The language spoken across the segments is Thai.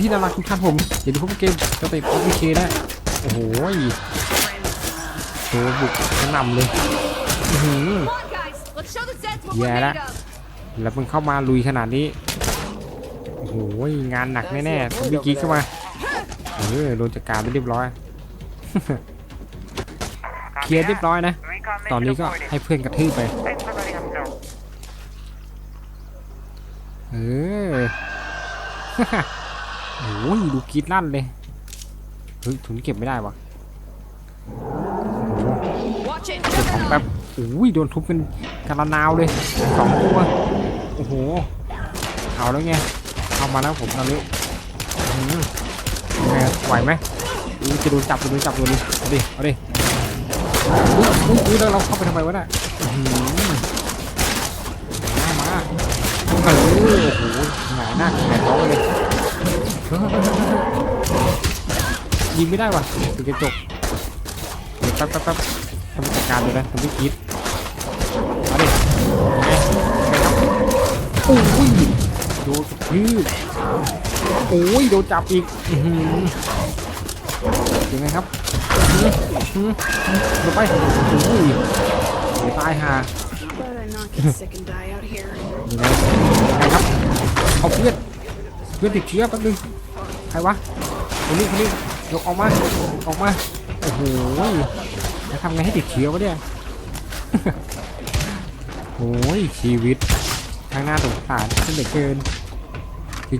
ที่น่ารักทุกท่านผมอย่าดูพวกเกมสเต็ปโอเคนะโอ้โหโชว์บุกกระหนำเลยอื้อหือ Come on, guys. Let's show the Zeds what we're Yeah, made that- of. แล้วมึงเข้ามาลุยขนาดนี้ โอ้โหงานหนักแน่ๆซอมบี้กรีดเข้ามาเออโดนจัดการไปเรียบร้อยเคลียร์เรียบร้อยนะ ตอนนี้ก็ให้เพื่อนกระทืบไป เออ โอ้ยดูกรีดลั่นเลยเฮ้ยถุงเก็บไม่ได้วะเก็บของแป๊บโอ้ยโดนทุบเป็นกระนาวเลยสองตัวโอ้โหเอาแล้วไงเอามาแล้วผมตอนนี้อื้อหือยังไงไหวไหมจะโดนจับจะโดนจับตัวนี้เอาดิเอาดิอุ้ยอุ้ยแล้วเราเข้าไปทำไมวะน่ะอื้อหือมามาเออโอ้โหหงายหน้าหงายท้องเลย ยยิงไม่ได้ว่ะถึงกระจกเดี๋ยวแป๊บแป๊บแป๊บทำจัดการเลยนะทำไม่คิดเอาดิไงไงครับโอ้ยโดนยืดโอ้ยโดนจับอีกอื้อหือยังไงครับอื้อหือลงไปโอ้ยเดี๋ยวตายห่า But I not get sick and die out here. ยังไงยังไงครับเอาเพื่อนเพื่อนติดเชื้อแป๊บนึงใครวะคนนี้คนนี้ยกออกมาออกมาโอ้โหจะทำไงให้ติดเชื้อวะเนี่ยโอ้ยชีวิตทางหน้าสงสารขึ้นเหลือเกิน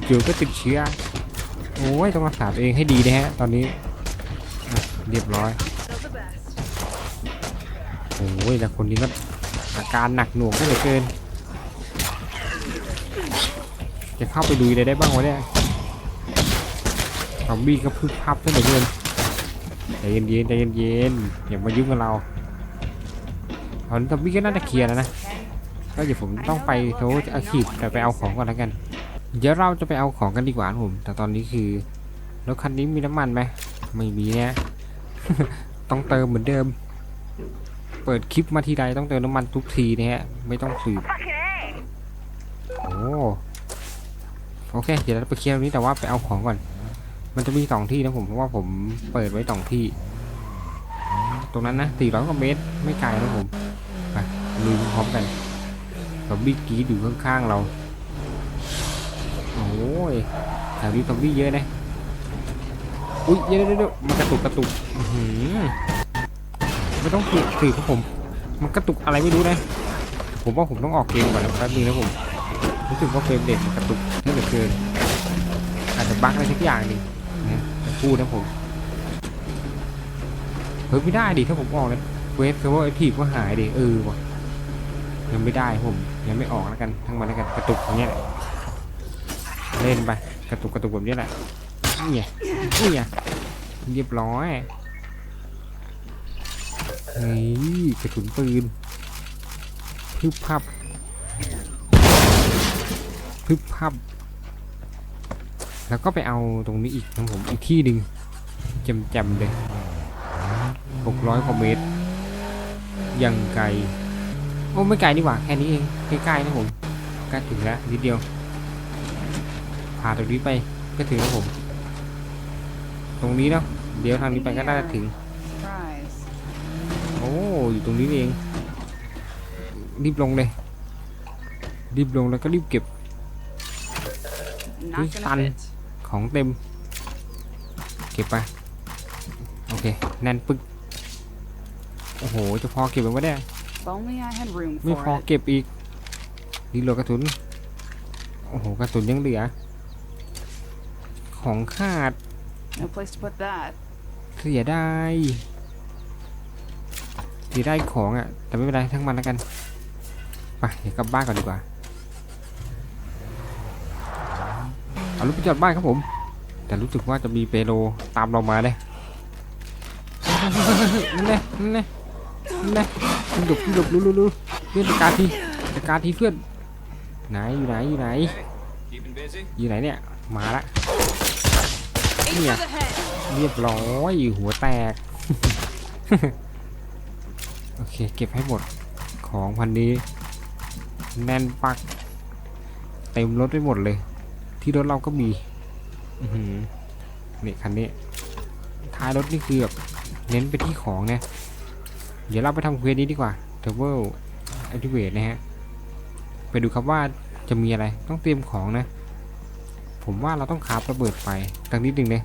จู่ๆก็ติดเชื้อโอ้ยต้องรักษาตัวเองให้ดีนะฮะตอนนี้เรียบร้อยโอ้ยแต่คนนี้ก็อาการหนักหน่วงขึ้นเหลือเกิน จะเข้าไปดูเลยได้บ้างวะเนี่ย ซอมบี้ก็พึบพับขึ้นเหลือเกินใจเย็นๆใจเย็นๆอย่ามายุ่งกับเราตอนนี้ซอมบี้ก็น่าจะเคลียร์แล้วนะก็เดี๋ยวผมต้องไปโทรอาชีพแต่ไปเอาของก่อนแล้วกัน เดี๋ยวเราจะไปเอาของกันดีกว่าผม แต่ตอนนี้คือรถคันนี้มีน้ำมันไหมไม่มีเนี่ยต้องเติมเหมือนเดิม เปิดคลิปมาทีใดต้องเติมน้ำมันทุกทีนะฮะไม่ต้องสืบโอ้โอเค เดี๋ยวเราไปเคลียร์นี้แต่ว่าไปเอาของก่อน มันจะมีสองที่นะผมเพราะว่าผมเปิดไว้สองที่ ตรงนั้นนะสี่ร้อยกว่าเมตรไม่ไกลนะผมไปลุยพร้อมกันซอมบี้กีดอยู่ข้างๆเรา โอ้ยแถวนี้ซอมบี้เยอะนะอุ้ยเยวเดี๋ยวเยมันกระตุกกระตุกไม่ต้องสืบสืบครับผม มันกระตุกอะไรไม่รู้นะผมว่าผมต้องออกเกมก่อนนะแป๊บนึงนะผมรู้สึกว่าเฟรมเด็ดมันกระตุกเยอะเหลือเกินอาจจะบั๊กอะไรสักอย่างดินะ จะพูดนะผมเฮ้ยไม่ได้ดิถ้าผมออกนะเวฟเซอร์เวอร์ไอทีก็หายดิเออวะยังไม่ได้ผมยังไม่ออกแล้วกันทั้งมันแล้วกันกระตุกอย่างเงี้ยแหละเล่นไปกระตุกกระตุกแบบนี้แหละเนี่ยเนี่ยเรียบร้อยเฮ้ยกระสุนปืนพึบพับพึบพับ แล้วก็ไปเอาตรงนี้อีกนะผมอีกที่หนึ่งจำจำๆเลยหกร้อยกว่าเมตร ยังไกล โอ้ไม่ไกลนี่หว่าแค่นี้เองใกล้ๆนะผมใกล้ถึงแล้วนิดเดียวพาตรงนี้ไปก็ถึงแล้วผม ตรงนี้เนาะเดี๋ยวทางนี้ไปก็น่าจะถึง Surprise. โอ้อยู่ตรงนี้นี่เองรีบลงเลยรีบลงแล้วก็รีบเก็บ Not This gonna fun. fit. ของเต็ม เก็บไป โอเค แน่นปึ๊ก โอ้โห จะพอเก็บไว้ไหมเนี่ย If only I had room ไม่ for พอ it. เก็บอีกรีโหลดกระสุน โอ้โห กระสุนยังเหลือ ของขาด No place to put that. เสียดายเสียได้ของอะ่ะ แต่ไม่เป็นไรทั้งมันแล้วกัน ไปเดี๋ยวกลับบ้านก่อนดีกว่า เอารถไปจอดบ้านครับผม แต่รู้สึกว่าจะมีเปโลตามเรามาเลยนั่นแหละนั่นแหละนั่นแหละหลบหลบรู้รู้รู้เพื่อนการทีการทีเพื่อนไหนอยู่ไหนอยู่ไหนอยู่ไหนเนี่ยมาละ Aim Yeah. for the head. เรียบร้อยหัวแตกโอเคเก็บให้หมดของพันนี้ แน่นปัก เต็มรถไปหมดเลย ที่รถเราก็มี อือหือนี่คันนี้ ท้ายรถนี่คือแบบเน้นไปที่ของนะ เดี๋ยวเราไปทำเควสนี้ดีกว่า t r a v e l Activate นะฮะ ไปดูครับว่าจะมีอะไรต้องเตรียมของนะ ผมว่าเราต้องคาบระเบิดไฟตั้งนิดหนึ่งเลย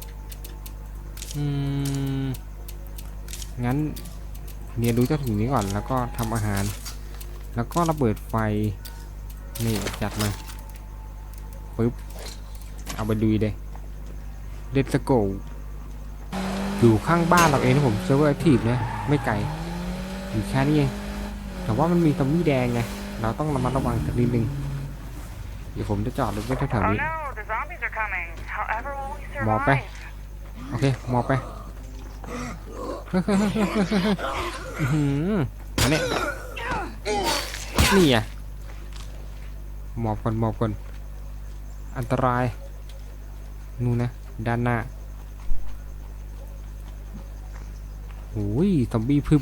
อืม งั้นเรียนรู้เจ้าถุงนี้ก่อนแล้วก็ทำอาหาร แล้วก็ระเบิดไฟ นี่จัดมาปึ๊บ เอาไปดูเลย เดสโกอยู่ข้างบ้านเราเองนะผมเซิร์ฟเวอร์แอคทีฟนะไม่ไกลอยู่แค่นี้เองแต่ว่ามันมีซอมบี้แดงไงเราต้องระมัดระวังสักนิดนึงเดี๋ยวผมจะจอดรถไว้แถว Oh ๆนี้ no, the zombies are coming. However, will we หมอบไป survive? โอเคหมอบไปเฮ้ยๆๆๆๆอื้อหืออันนี้นี่อะหมอบก่อนหมอบก่อนอันตรายนู่นนะ ด้านหน้าโอ้ยซอมบี้พึบ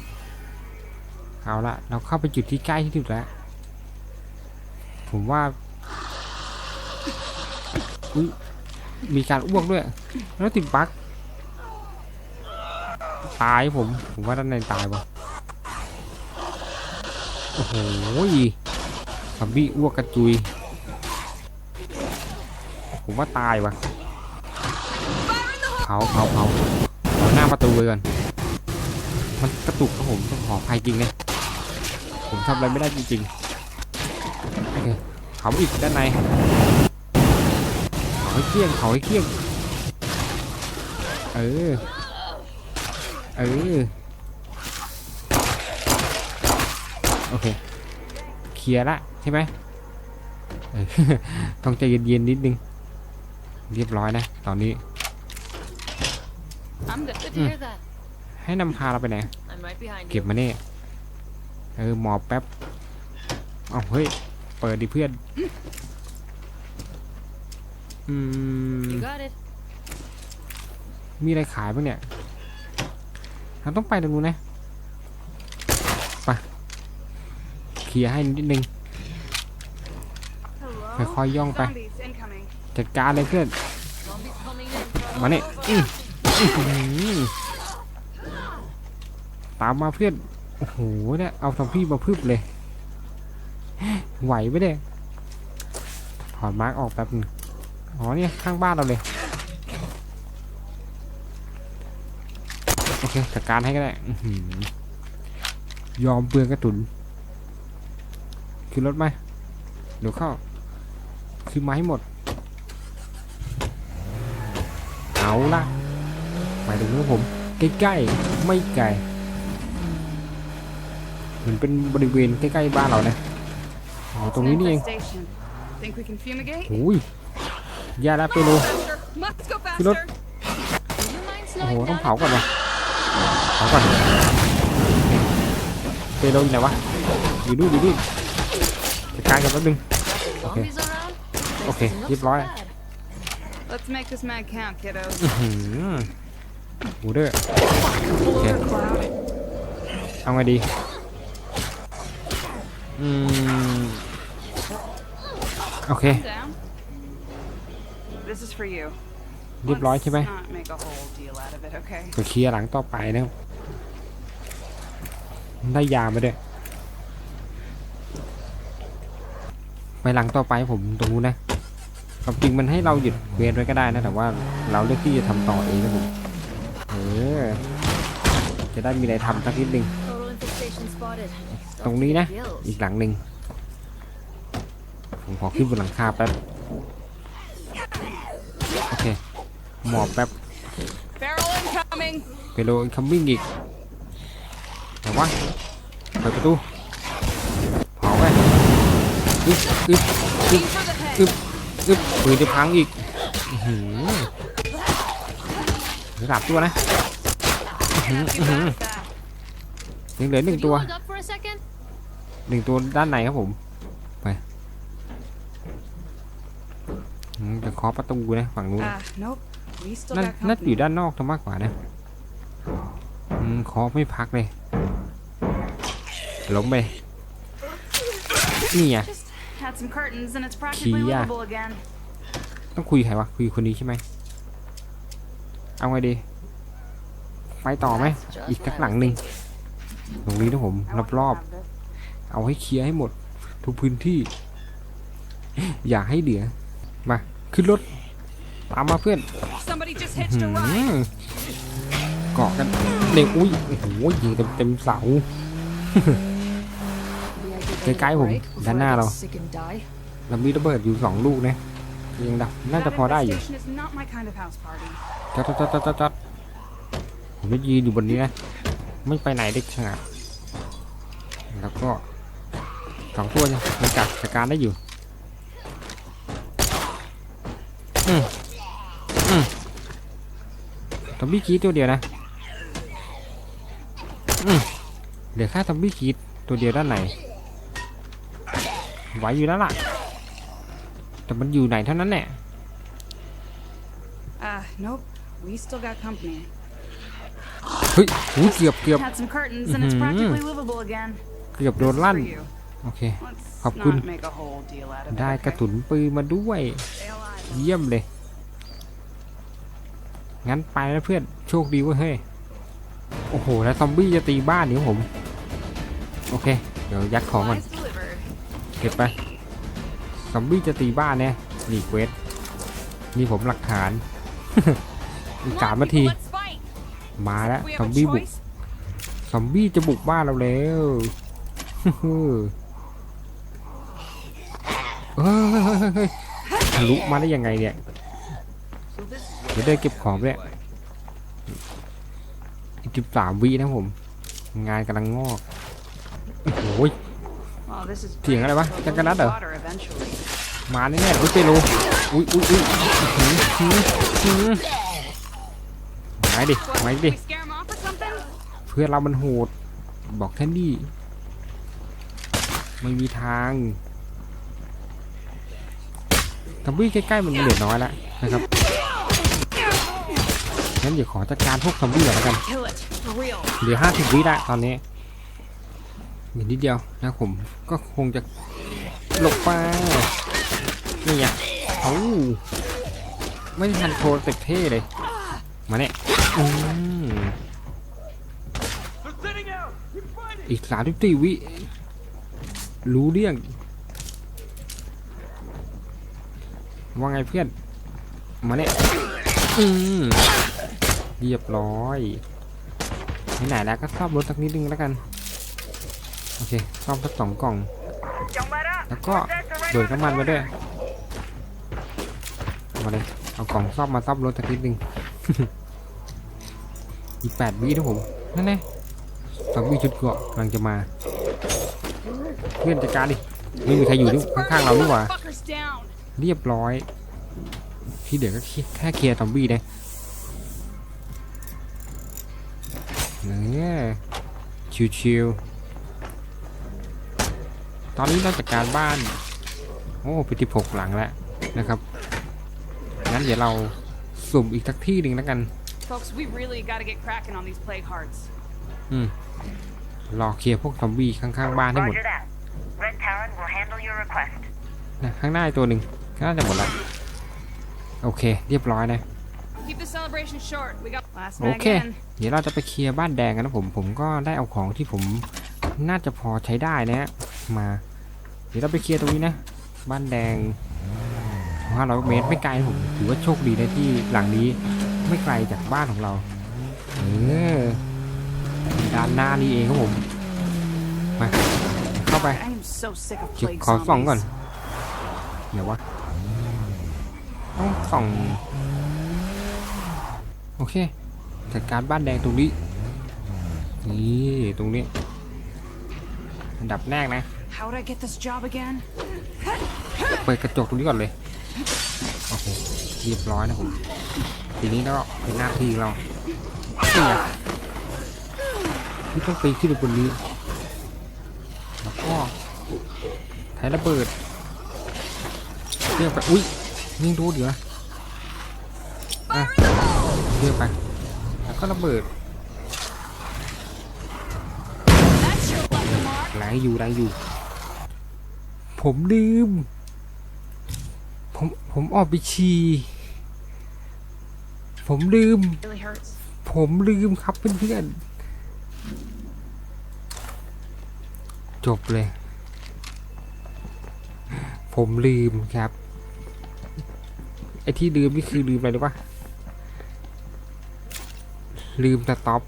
เอาละเราเข้าไปจุดที่ใกล้ที่สุดแล้ว ผมว่าอุ๊ยมีการอ้วกด้วย แล้วติดบั๊กตายผม ผมว่าด้านในตายวะโอ้โหซอมบี้อ้วกกระจุย ผมว่าตายวะเผาเผาเผาเผาหน้าประตูไว้ก่อน มันกระตุกครับผมต้องขออภัยจริงเลยผมทำอะไรไม่ได้จริงๆโอเคเผาอีกด้านในเผาให้เกลี้ยงเผาให้เกลี้ยง เออ เออ โอเค เคลียร์ละใช่ไหมต้องใจเย็นๆนิดนึง เรียบร้อยนะ ตอนนี้ I'm good. Good to hear that. ให้นำพาเราไปไหน I'm right behind เก็บ you. มาเนี่ยเออหมอบแป๊บเอาเฮ้ย เปิดดิเพื่อน อืม You got it. มีอะไรขายบ้างเนี่ยเราต้องไปตรงนู้นนะไปเคลียร์ให้นิดนึง Hello. ค่อยๆย่องไป Zombies incoming. จัดการเลยเพื่อน Zombies coming in. from มาเนี่ย above. อื้ออื้อหือ ตามมาเพื่อน โอ้โหเนี่ยเอาซอมพี่มาพึบเลย ไหวไหมเนี่ยถอดมาร์กออกแป๊บนึงอ๋อเนี่ยข้างบ้านเราเลย โอเคจัดการให้ก็ได้อื้อหือยอมเปลืองกระตุนขึ้นรถไหมเดี๋ยวเข้าขึ้นมาให้หมด เอาละ หมายถึงว่าผมใกล้ๆไม่ไกลเหมือนเป็นบริเวณใกล้ๆบ้านเรานะอ๋อตรงนี้นี่เอง Infestation. Think we can fumigate? โอ้ยยาละเปโล Faster. Must go Cứ đốt. faster. Would you mind โอ้โห slowing ต้อง down? เผาก่อนวะเผาก่อนเปโลอยู่ไหนวะอยู่นู่นอยู่นู่นจัดการกันแป๊บนึง Zombies around? This Okay, doesn't look keep so right. bad. Let's make this mag count, kiddos. อื้อหือหูเด้อโอเค Cloud. เอาไงดี อืม โอเค Down. This is for you. เรียบร้อยใช่ไหม Let's not make a whole deal out of it, okay? ไปเคลียร์หลังต่อไปนะครับได้ยามาด้วยไปหลังต่อไปผมตรงนู้นนะความจริงมันให้เราหยุดเวรไว้ก็ได้นะ แต่ว่าเราเลือกที่จะทำต่อเองนะผมเอ อ จะได้มีอะไรทำสักนิดนึง Total infestation spotted. ตรงนี้นะ Kills. อีกหลังหนึ่งผมขอขึ้นบนหลังคาแป๊บ โอเค หมอบแป๊บ Feral incoming. เปโลคัมมิ่งอีกแต่ว่าเปิดประตูเผาไปอึ๊บอึ๊บ Aim for the head. อึ๊บอึ๊บปืนจะพังอีกอื้อหือระดับตัวนะ ยังเหลือหนึ่ง Could ตัว you hold up for a second? หนึ่งตัวด้านในครับผมไปอืมจะเคาะประตูนะฝั่งนู้น Uh, nope. We still นั่น got น่าจะอยู่ company. ด้านนอกทางมากกว่านะอืมเคาะไม่พักเลยล้มไปนี่ไง Had some curtains and it's practically Kia. livable again. ต้องคุยใครวะคุยคนนี้ใช่ไหมเอาไงดี ไปต่อไหม อีกสักหลังหนึ่งตรงนี้นะผมรอบๆเอาให้เคลียร์ให้หมด ทุกพื้นที่ อย่าให้เหลือ มา ขึ้นรถ ตามมาเพื่อน Somebody just หื hitched a ride. มเกาะกันเร็วอุ้ยโอ้โหยิงเต็มเต็มๆเสา The idea that Cái cái you vùng break before đàn I na get đâu. sick and die. แล้วมีระเบิดอยู่สองลูกนะยังดับน่าจะ That พอได้อยู่ infestation is not my kind of house party. จัดจัดจัดจัดจัด ผมจะยืนอยู่บนนี้นะไม่ไปไหนเด็กขาดแล้วก็สองตัวเนี่ยมันจัดจัดการได้อยู่อืมอืมทอมบี้คีตัวเดียวนะอืมเหลือแค่ทอมบี้คีตัวเดียวด้านไหนไหวอยู่แล้วล่ะ แต่มันอยู่ไหนเท่านั้นแหละ Uh, nope. We still got company. เฮ้ยหูเกือบเกือบ Had some curtains and it's Mhm. practically livable again. เกือบโด This น is ลั่น for you. โอเค Let's Học kun. not make a whole deal out of it. ได้ okay? กระสุนปืนมาด้วย Stay alive. เยี่ยมเลย งั้นไปแล้วเพื่อน โชคดีเว้ยเฮ้ย โอ้โห แล้วซอมบี้จะตีบ้านนี่ผม โอเค เดี๋ยวยัดของก่อน Supplies delivered. เก็บไป ซอมบี้จะตีบ้านเนี่ยรีเควสนี่ผมหลักฐาน อีก Come สาม on, นาที people, let's fight. มาแล้ว We ซอ have ม a บี้บุก choice. ซอมบี้จะบุกบ้านเราแล้วเฮ้ยเฮ้ยเฮ้ยเฮ้ยทะลุมาได้ยังไงเนี่ยเดี๋ยวเดินเก็บของไปเนี่ยอีกสิบสามวินะผม งานกำลังงอกโอ้โห Well, this is เสียงอะไรวะ great. จักรนัดเหรอ Water eventually. มาแน่ๆอุ้ยเปโลอุ้ยอุ้ยอุ้ย อื้อหือหือหือมาดิ What, มา should ดิ we scare him off or something? เพื่อนเรามันโหด บอกแท่นดี้ไม่มีทางทัมบี้ใกล้ๆมันเหลือน้อยแล้วนะครับ งั้นเดี๋ยวขอจัดการพวกซอมบี้ก่อนแล้วกัน Kill it. For real. เหลือห้าสิบวิแล้วตอนนี้อีกนิดเดียวนะผม ก็คงจะหลบไปนี่ไงเอ้าไม่ได้ทันโทรเต็กเท่เลย มาเนี่ยอืมอีกสามสิบสี่วิ รู้เรื่อง ว่าไงเพื่อน มาเนี่ยอืมเรียบร้อยไหนๆแล้วก็ซ่อมรถสักนิดนึงแล้วกัน โอเคซ่อมสักสองกล่อง แล้วก็โดดน้ำมันมาด้วยมาเลยเอากล่องซ่อมมาซ่อมรถสักนิดนึง อีกแปดวินะผม นั่นแน่ซอมบี้ชุดเกราะกำลังจะมา เพื่อนจัดการดิ ไม่มีใครอยู่นี่ Let's burn ข้างๆเรา these นี่หว่า motherfuckers down. เรียบร้อย ที่เดี๋ยวก็แค่เคลียร์ซอมบี้นะเนี่ยชิวๆตอนนี้เราจัดการบ้าน โอ้ไปที่หกหลังแล้วนะครับ งั้นเดี๋ยวเรา สุ่มอีกสักที่หนึ่งแล้วกัน Folks, we really got to get cracking on these plague hearts. อืมรอเคลียร์พวกซอมบี้ข้างๆบ้านให้หมด Roger that. Red Talon will handle your request. นะข้างหน้าอีกตัวหนึ่งก็น่าจะหมดแล้ว โอเค เรียบร้อยนะ Keep the celebration short. We got last โอ mag เค in. เดี๋ยวเราจะไปเคลียร์บ้านแดงกันนะผม ผมก็ได้เอาของที่ผมน่าจะพอใช้ได้นะฮะมา เดี๋ยวเราไปเคลียร์ตรงนี้นะ บ้านแดง 500 เมตร ไม่ไกลนะผมถือว่าโชคดีนะที่หลังนี้ไม่ไกลจากบ้านของเรา เออด้านหน้านี่เองครับผม มาเข้าไป I am so sick of เก็บ plague ขอส่องก่อน zombies. เดี๋ยววะต้องส่อง โอเค จัดการบ้านแดงตรงนี้ นี่ตรงนี้ อันดับแรกนะ How would I get this job again? เปิดกระจกตรงนี้ก่อนเลย โอเคเรียบร้อยนะผมทีนี้ก็เป็นหน้าที่เราเนี่ยที่ต้องปีนขึ้นไปบนนี้แล้วก็ถ่ายระเบิดเรียกไปอุ้ยยิงดนเดี๋ยวนะอะเรียกไปแล้วก็ระเบิดแรงอยู่แรงอยู่ ผมลืม ผมผมออกไปฉี่ผมลืม Really hurts. ผมลืมครับเพื่อนๆจบเลย ผมลืมครับ ไอ้ที่ลืมนี่คือลืมอะไรรู้ปะลืมสต็อป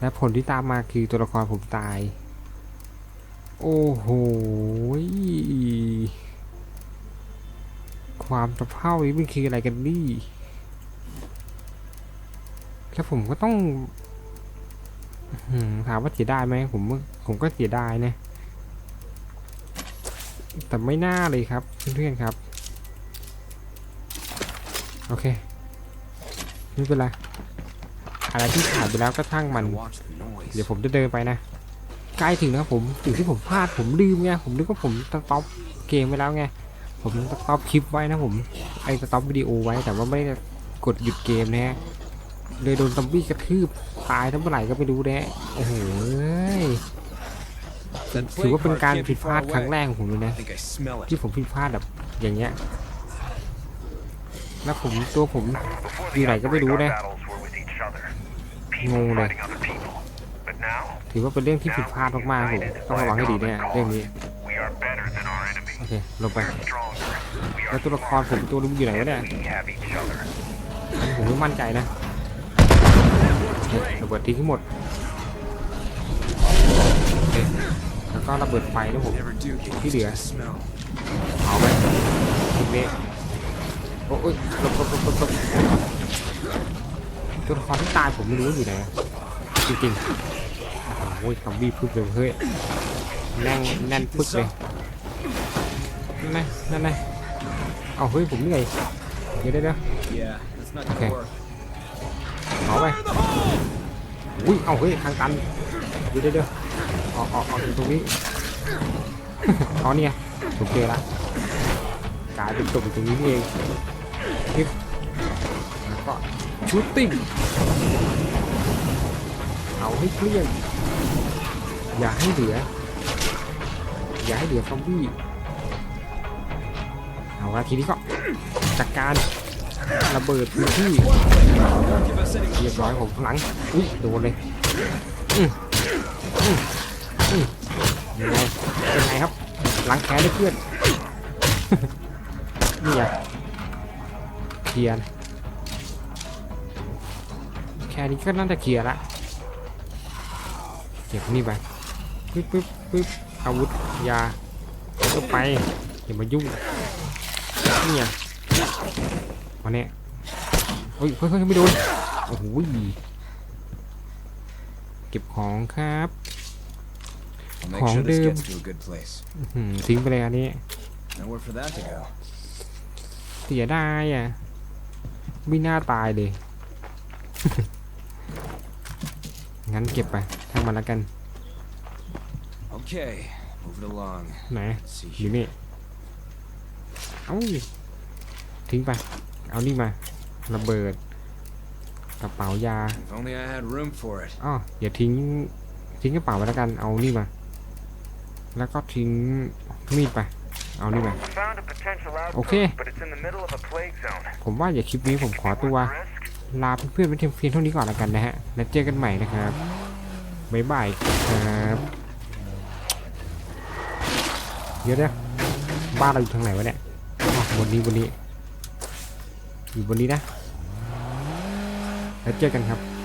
และผลที่ตามมาคือตัวละครผมตาย โอ้โหย ความสะเพร่านี้มันคืออะไรกันนี่ แล้วผมก็ต้องถามว่าเสียดายไหมผมผมก็เสียดายนะ แต่ไม่น่าเลยครับเพื่อนๆครับ โอเค ไม่เป็นไรอะไรที่ผ่านไปแล้วก็ช่างมัน เดี๋ยวผมจะเดินไปนะ ใกล้ถึงแล้วผมสิ่งที่ผมพลาดผมลืมไง ผมนึกว่าผมสต็อปเกมไว้แล้วไง ผมสต็อปคลิปไว้นะผม ไอ้สต็อปวิดีโอไว้แต่ว่าไม่ได้กดหยุดเกมนะฮะเลยโดนซอมบี้กระทืบตายทั้งเมื่อไหร่ก็ไม่รู้แนะโอ้โหถือว่าเป็นการผิดพลาดครั้งแรกของผมเลยนะ ที่ผมผิดพลาดแบบอย่างเงี้ยแล้วผมตัวผมอยู่ไหนก็ไม่รู้นะงงเลยถือว่าเป็นเรื่องที่ผิดพลาดมากๆผมต้องระวังให้ดีเนี่ยเรื่องนี้โอเคลงไป แล้วตัวละครผมตัวนึงอยู่ไหนวะเนี่ยผมไม่มั่นใจนะระเบิดทิ้งห้หมดแล้วก็ระเบิดไฟด้วยผม Never do get Cái used gì to ạ? the smell. เผาไปทีนี้โอ้ยหลบหลบหลบหลบตัวละครที่ตายผมไม่รู้ว่าอยู่ไหนจริงๆโอ้ยซอมบี้พึบเลยเฮ้ยแน่นแน่นปึ๊กเลยนั่นไงนั่นไง เอาเฮ้ยผมเหนื่อยเดี๋ยวเดี๋ยวเดี๋ยว Yeah, that's not Okay. gonna work. เผาไปอุ้ยเอาเฮ้ยทางตันเดี๋ยวเดี๋ยวเดี๋ยวออกออกออกจากตรงนี้อ๋อเนี่ยโอเคละกลายเป็นตกอยู่ตรงนี้นี่เองคลิปแล้วก็ชูตติ้งเอาให้เกลี้ยงอย่าให้เหลืออย่าให้เหลือซอมบี้ เอาละทีนี้ก็จัดการระเบิดพื้นที่เรียบร้อยผมข้างหลังอุ้ยโดนเลยยังไงเป็นไงครับล้างแค้นให้เพื่อนนี่ไงเคลียร์แค่นี้ก็น่าจะเคลียร์ละเก็บนี่ไปปึ๊บปึ๊บปึ๊บอาวุธยาก็ไปอย่ามายุ่ง เนี่ยเฮ้ยเฮ้ยเฮ้ยไม่โดนโอ้โหเก็บของครับ I'll make Khoảng sure this đêm. gets to a good place. อื้อหือทิ้งไปเลยอันนี้ Nowhere for that to go. เสียดายอะไม่น่าตายเลย งั้นเก็บไปทั้งมันแล้วกัน Okay, move it along. ไหน Let's see อยู่ here. นี่ เอ้าทิ้งไป เอานี่มา ระเบิด กระเป๋ายา If only I had room for it. อ๋ออย่าทิ้ง ทิ้งกระเป๋าไว้แล้วกัน เอานี่มา แล้วก็ทิ้งมีดไป เอานี่มา Found a potential outpost, Okay. but it's in the middle of a plague zone. ผมว่าอย่าคลิปนี้ผมขอตัว Worth the risk? ลาเพื่อนๆไว้เพียงเท่านี้ก่อนแล้วกันนะฮะ แล้วเจอกันใหม่นะครับ บ๊ายบายครับเดี๋ยวเดี๋ยวบ้านเราอยู่ทางไหนวะเนี่ยอ๋อ บนนี้บนนี้ อยู่บนนี้นะ แล้วเจอกันครับ